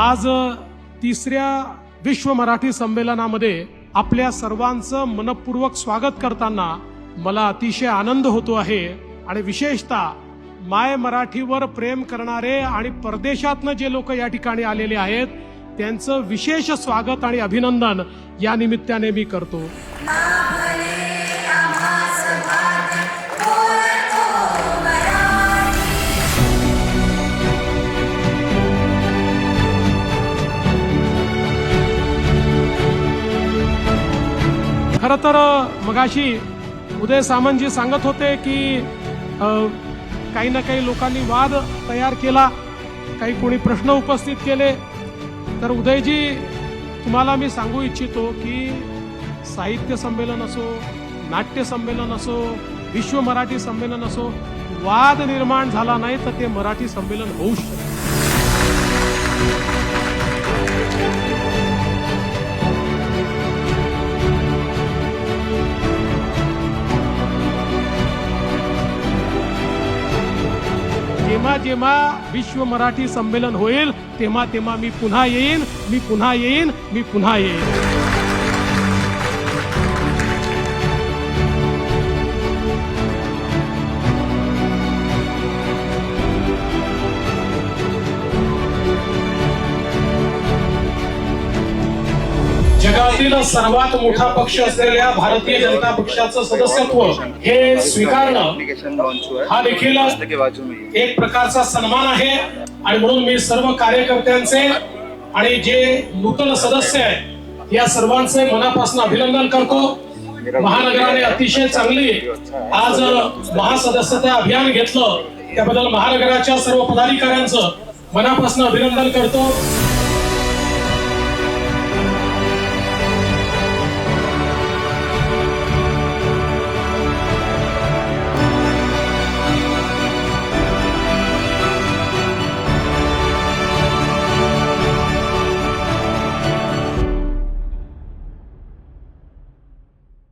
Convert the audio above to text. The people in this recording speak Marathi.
आज तिसऱ्या विश्व मराठी संमेलनामध्ये आपल्या सर्वांचं मनपूर्वक स्वागत करताना मला अतिशय आनंद होतो आहे आणि विशेषतः माय मराठीवर प्रेम करणारे आणि परदेशातनं जे लोक या ठिकाणी आलेले आहेत त्यांचं विशेष स्वागत आणि अभिनंदन या निमित्ताने मी करतो. खर तर मगाशी उदय सामंतजी सांगत होते की काही ना काही लोकांनी वाद तयार केला काही कोणी प्रश्न उपस्थित केले. तर उदयजी तुम्हाला मी सांगू इच्छितो की साहित्य संमेलन असो नाट्य संमेलन असो विश्व मराठी संमेलन असो वाद निर्माण झाला नाही तर ते मराठी संमेलन होऊ शकते जेव्हा जेव्हा विश्व मराठी संमेलन होईल तेव्हा तेव्हा मी पुन्हा येईन मी पुन्हा येईन मी पुन्हा येईन. जगातील सर्वात मोठा पक्ष असलेल्या भारतीय जनता पक्षाचं सदस्यत्व हे स्वीकारणं हा देखील एक प्रकारचा सन्मान आहे. आणि म्हणून मी सर्व कार्यकर्त्यांचे आणि जे नूतन सदस्य आहेत या सर्वांचे मनापासून अभिनंदन करतो. महानगराने अतिशय चांगली आज महासदस्यता अभियान घेतलं. त्याबद्दल महानगराच्या सर्व पदाधिकाऱ्यांचं मनापासून अभिनंदन करतो.